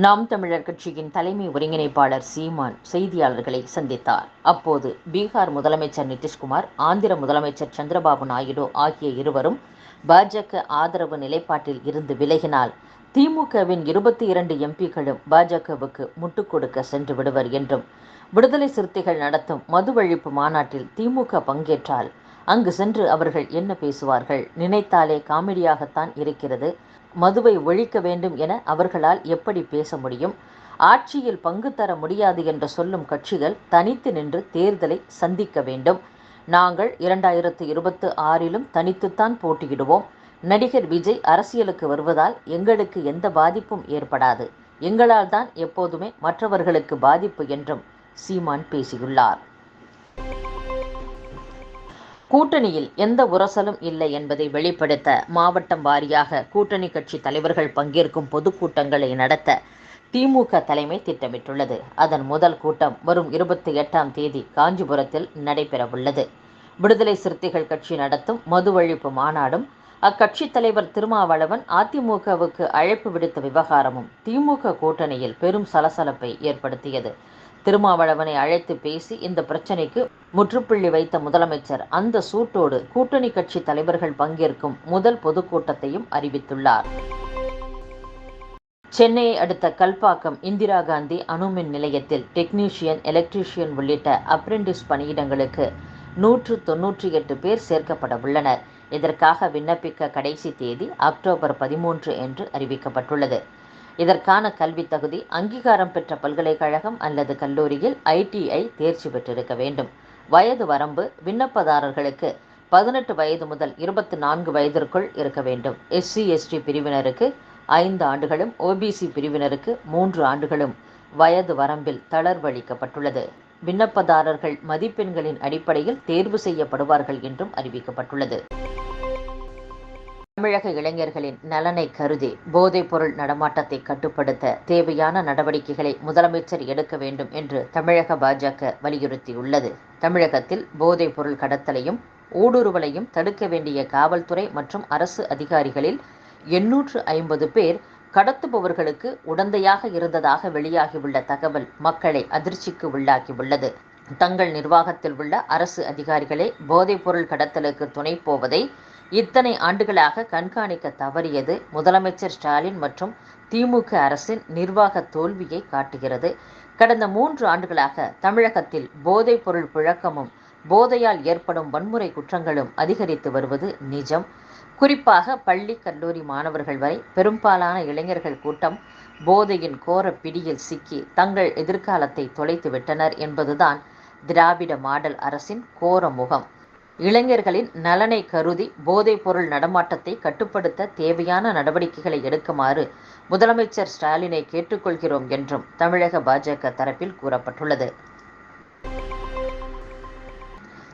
நாம் தமிழர் கட்சியின் தலைமை ஒருங்கிணைப்பாளர் சீமான் செய்தியாளர்களை சந்தித்தார். அப்போது பீகார் முதலமைச்சர் நிதிஷ்குமார் ஆந்திர முதலமைச்சர் சந்திரபாபு நாயுடு ஆகிய இருவரும் பாஜக ஆதரவு நிலைப்பாட்டில் இருந்து விலகினால் திமுகவின் இருபத்தி இரண்டு எம்பிக்களும் பாஜகவுக்கு முட்டுக் கொடுக்க சென்று விடுவர் என்றும் விடுதலை சிறுத்தைகள் நடத்தும் மது ஒழிப்பு மாநாட்டில் திமுக பங்கேற்றால் அங்கு சென்று அவர்கள் என்ன பேசுவார்கள்? நினைத்தாலே காமெடியாகத்தான் இருக்கிறது. மதுவை ஒழிக்க வேண்டும் என அவர்களால் எப்படி பேச முடியும்? ஆட்சியில் பங்கு தர முடியாது என்று சொல்லும் கட்சிகள் தனித்து நின்று தேர்தலை சந்திக்க வேண்டும். நாங்கள் இரண்டாயிரத்து இருபத்து ஆறிலும் தனித்துத்தான் போட்டியிடுவோம். நடிகர் விஜய் அரசியலுக்கு வருவதால் எங்களுக்கு எந்த பாதிப்பும் ஏற்படாது. எங்களால் தான் எப்போதுமே மற்றவர்களுக்கு பாதிப்பு என்றும் சீமான் பேசியுள்ளார். கூட்டணியில் எந்த உரசலும் இல்லை என்பதை வெளிப்படுத்த மாவட்டம் வாரியாக கூட்டணி கட்சி தலைவர்கள் பங்கேற்கும் பொதுக்கூட்டங்களை நடத்த திமுக தலைமை திட்டமிட்டுள்ளது. அதன் முதல் கூட்டம் வரும் இருபத்தி எட்டாம் தேதி காஞ்சிபுரத்தில் நடைபெறவுள்ளது. விடுதலை சிறுத்தைகள் கட்சி நடத்தும் மது ஒழிப்பு மாநாடும் அக்கட்சி தலைவர் திருமாவளவன் அதிமுகவுக்கு அழைப்பு விடுத்த விவகாரமும் திமுக கூட்டணியில் பெரும் சலசலப்பை ஏற்படுத்தியது. திருமாவளவனை அழைத்து பேசி இந்த பிரச்சனைக்கு முற்றுப்புள்ளி வைத்த முதலமைச்சர் அந்த சூட்டோடு கூட்டணி கட்சி தலைவர்கள் பங்கேற்கும் முதல் பொதுக்கூட்டத்தையும் அறிவித்துள்ளார். சென்னையை அடுத்த கல்பாக்கம் இந்திரா காந்தி அணுமின் நிலையத்தில் டெக்னீஷியன் எலக்ட்ரீஷியன் உள்ளிட்ட அப்ரெண்டிஸ் பணியிடங்களுக்கு நூற்று தொன்னூற்றி எட்டு பேர் சேர்க்கப்பட உள்ளனர். இதற்காக விண்ணப்பிக்க கடைசி தேதி அக்டோபர் பதிமூன்று என்று அறிவிக்கப்பட்டுள்ளது. இதற்கான கல்வி தகுதி அங்கீகாரம் பெற்ற பல்கலைக்கழகம் அல்லது கல்லூரியில் ஐடிஐ தேர்ச்சி பெற்றிருக்க வேண்டும். வயது வரம்பு விண்ணப்பதாரர்களுக்கு பதினெட்டு வயது முதல் இருபத்தி நான்கு வயதிற்குள் இருக்க வேண்டும். எஸ்சி எஸ்டி பிரிவினருக்கு ஐந்து ஆண்டுகளும் ஓபிசி பிரிவினருக்கு மூன்று ஆண்டுகளும் வயது வரம்பில் தளர்வளிக்கப்பட்டுள்ளது. விண்ணப்பதாரர்கள் மதிப்பெண்களின் அடிப்படையில் தேர்வு செய்யப்படுவார்கள் என்றும் அறிவிக்கப்பட்டுள்ளது. தமிழக இளைஞர்களின் நலனை கருதி போதைப்பொருள் நடமாட்டத்தை கட்டுப்படுத்த தேவையான நடவடிக்கைகளை முதலமைச்சர் எடுக்க வேண்டும் என்று தமிழக பாஜக வலியுறுத்தியுள்ளது. தமிழகத்தில் போதைப்பொருள் கடத்தலையும் ஊடுருவலையும் தடுக்க வேண்டிய காவல்துறை மற்றும் அரசு அதிகாரிகளில் எண்ணூற்று ஐம்பது பேர் கடத்துபவர்களுக்கு உடந்தையாக இருந்ததாக வெளியாகியுள்ள தகவல் மக்களை அதிர்ச்சிக்கு உள்ளாகியுள்ளது தங்கள் நிர்வாகத்தில் உள்ள அரசு அதிகாரிகளே போதைப்பொருள் கடத்தலுக்கு துணை போவதை இத்தனை ஆண்டுகளாக கண்காணிக்க தவறியது முதலமைச்சர் ஸ்டாலின் மற்றும் திமுக அரசின் நிர்வாக தோல்வியை காட்டுகிறது. கடந்த மூன்று ஆண்டுகளாக தமிழகத்தில் போதைப் பொருள் புழக்கமும் போதையால் ஏற்படும் வன்முறை குற்றங்களும் அதிகரித்து வருவது நிஜம். குறிப்பாக பள்ளி கல்லூரி மாணவர்கள் வரை பெரும்பாலான இளைஞர்கள் கூட்டம் போதையின் கோர பிடியில் சிக்கி தங்கள் எதிர்காலத்தை தொலைத்து விட்டனர் என்பதுதான் திராவிட மாடல் அரசின் கோர முகம். இளைஞர்களின் நலனை கருதி போதைப்பொருள் நடமாட்டத்தை கட்டுப்படுத்த தேவையான நடவடிக்கைகளை எடுக்குமாறு முதலமைச்சர் ஸ்டாலினை கேட்டுக்கொள்கிறோம் என்றும் தமிழக பாஜக தரப்பில் கூறப்பட்டுள்ளது.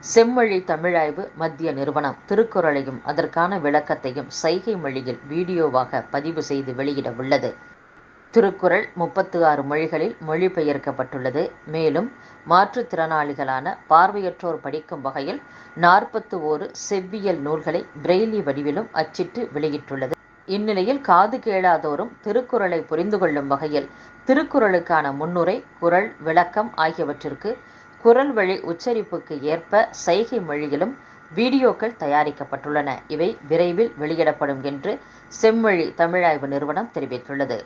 செம்மொழி தமிழாய்வு மத்திய நிறுவனம் திருக்குறளையும் அதற்கான விளக்கத்தையும் சைகை மொழியில் வீடியோவாக பதிவு செய்து வெளியிட உள்ளது திருக்குறள் முப்பத்து ஆறு மொழிகளில் மொழிபெயர்க்கப்பட்டுள்ளது. மேலும் மாற்றுத்திறனாளிகளான பார்வையற்றோர் படிக்கும் வகையில் நாற்பத்து ஓரு செவ்வியல் நூல்களை பிரெய்லி வடிவிலும் அச்சிட்டு வெளியிட்டுள்ளது. இந்நிலையில் காது கேளாதோரும் திருக்குறளை புரிந்து கொள்ளும் வகையில் திருக்குறளுக்கான முன்னுரை குறள் விளக்கம் ஆகியவற்றிற்கு குரல் வழி உச்சரிப்புக்கு ஏற்ப சைகை மொழியிலும் வீடியோக்கள் தயாரிக்கப்பட்டுள்ளன. இவை விரைவில் வெளியிடப்படும் என்று செம்மொழி தமிழாய்வு நிறுவனம் தெரிவித்துள்ளது.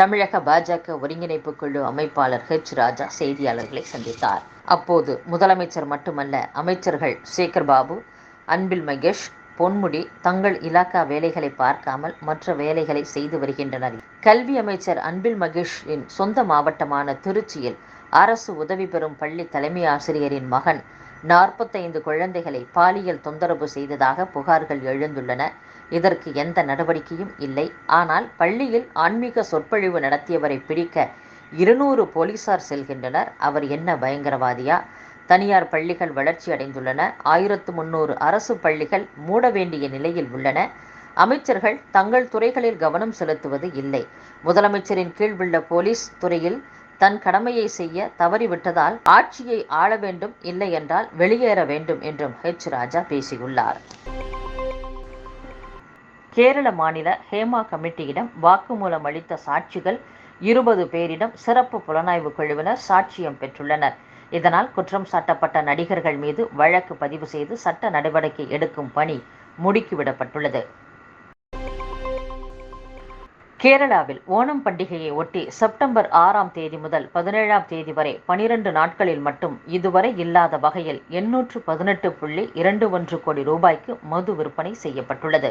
தமிழக பாஜக ஒருங்கிணைப்பு குழு அமைப்பாளர் ஹெச் ராஜா செய்தியாளர்களை சந்தித்தார். அப்போது முதலமைச்சர் மட்டுமல்ல அமைச்சர்கள் சேகர் பாபு அன்பில் மகேஷ் பொன்முடி தங்கள் இலாக்கா வேலைகளை பார்க்காமல் மற்ற வேலைகளை செய்து வருகின்றனர். கல்வி அமைச்சர் அன்பில் மகேஷின் சொந்த மாவட்டமான திருச்சியில் அரசு உதவி பெறும் பள்ளி தலைமை ஆசிரியரின் மகன் நாற்பத்தைந்து குழந்தைகளை பாலியல் தொந்தரவு செய்ததாக புகார்கள் எழுந்துள்ளன. இதற்கு எந்த நடவடிக்கையும் இல்லை. ஆனால் பள்ளியில் ஆன்மீக சொற்பொழிவு நடத்தியவரை பிடிக்க இருநூறு போலீசார் செல்கின்றனர். அவர் என்ன பயங்கரவாதியா? தனியார் பள்ளிகள் வளர்ச்சி அடைந்துள்ளன. ஆயிரத்து முன்னூறு அரசு பள்ளிகள் மூட வேண்டிய நிலையில் உள்ளன. அமைச்சர்கள் தங்கள் துறைகளில் கவனம் செலுத்துவது இல்லை. முதலமைச்சரின் கீழ் உள்ள போலீஸ் துறையில் தன் கடமையை செய்ய தவறிவிட்டதால் ஆட்சியை ஆள வேண்டும் இல்லை என்றால் வெளியேற வேண்டும் என்றும் ஹெச் ராஜா பேசியுள்ளார். கேரள மாநில ஹேமா கமிட்டியிடம் வாக்குமூலம் அளித்த சாட்சிகள் இருபது பேரிடம் சிறப்பு புலனாய்வு குழுவினர் சாட்சியம் பெற்றுள்ளனர். இதனால் குற்றம் சாட்டப்பட்ட நடிகர்கள் மீது வழக்கு பதிவு செய்து சட்ட நடவடிக்கை எடுக்கும் பணி முடுக்கிவிடப்பட்டுள்ளது. கேரளாவில் ஓணம் பண்டிகையை ஒட்டி செப்டம்பர் ஆறாம் தேதி முதல் பதினேழாம் தேதி வரை பனிரெண்டு நாட்களில் மட்டும் இதுவரை இல்லாத வகையில் எண்ணூற்று பதினெட்டு புள்ளி இரண்டு ஒன்று கோடி ரூபாய்க்கு மது விற்பனை செய்யப்பட்டுள்ளது.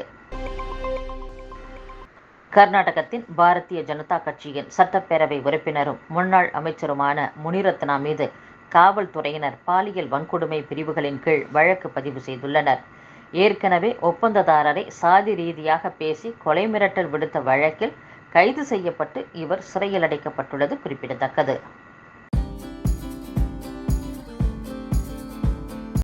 கர்நாடகத்தின் பாரதிய ஜனதா கட்சியின் சட்டப்பேரவை உறுப்பினரும் முன்னாள் அமைச்சருமான முனிரத்னா மீது காவல்துறையினர் பாலியல் வன்கொடுமை பிரிவுகளின் கீழ் வழக்கு பதிவு செய்துள்ளனர். ஏற்கனவே ஒப்பந்ததாரரை சாதி ரீதியாக பேசி கொலை மிரட்டல் விடுத்த வழக்கில் கைது செய்யப்பட்டு இவர் சிறையில் அடைக்கப்பட்டுள்ளது குறிப்பிடத்தக்கது.